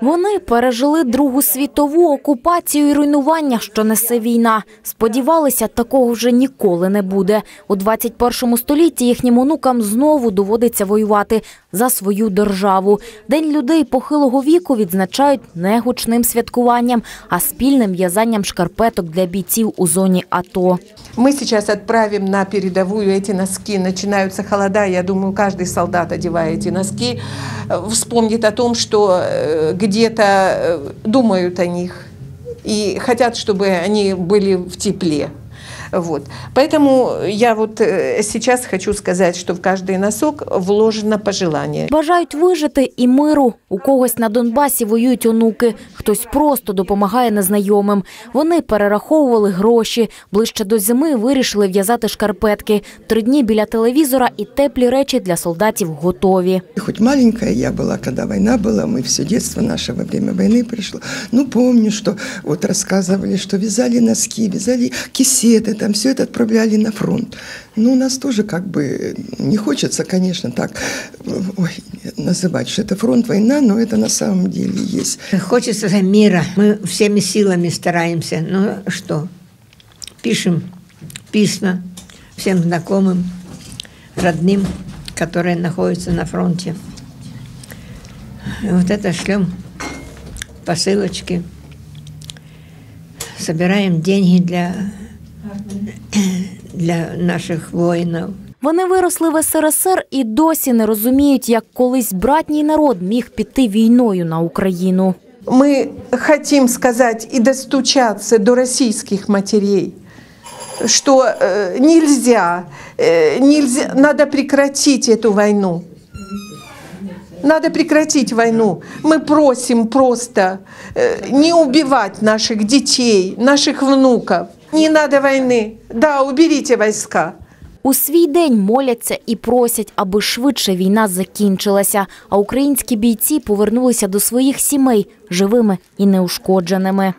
Вони пережили Другу світову окупацію і руйнування, що несе війна. Сподівалися, такого вже ніколи не буде. У 21 столітті їхнім онукам знову доводиться воювати за свою державу. День людей похилого віку відзначають не гучним святкуванням, а спільним в'язанням шкарпеток для бійців у зоні АТО. Мы сейчас отправим на передовую эти носки. Начинаются холода, я думаю, каждый солдат, одевая эти носки, э, вспомнит о том, что э, где-то э, думают о них и хотят, чтобы они были в тепле. Вот. Поэтому я вот э, сейчас хочу сказать, что в каждый носок вложено пожелание. Бажають вижити і миру. У когось на Донбасі воюють онуки, хтось просто допомагає незнайомим. Вони перераховували гроші. Ближче до зими вирішили в'язати шкарпетки. Три дні біля телевізора і теплі речі для солдатів готові. И Хоть маленькая я была, когда война была, мы все детство наше во время войны пришло. Ну, помню, что вот рассказывали, что вязали носки, вязали кисеты, Там все это отправляли на фронт. Ну, у нас тоже как бы не хочется, конечно, так ой, называть, что это фронт, война, но это на самом деле есть. Хочется мира. Мы всеми силами стараемся. Ну что, пишем письма всем знакомым, родным, которые находятся на фронте. Вот это шлем посылочки. Собираем деньги для, для наших воинов. Вони виросли в СРСР і досі не розуміють, як колись братній народ міг піти війною на Україну. Мы хотим сказать и достучаться до российских матерей, что э, нельзя, э, нельзя, надо прекратить эту войну. Надо прекратить войну. Мы просим просто э, не убивать наших детей, наших внуков. Не надо войны. Да, уберите войска. У свій день моляться і просять, аби швидше війна закінчилася, а українські бійці повернулися до своїх сімей живими і неушкодженими.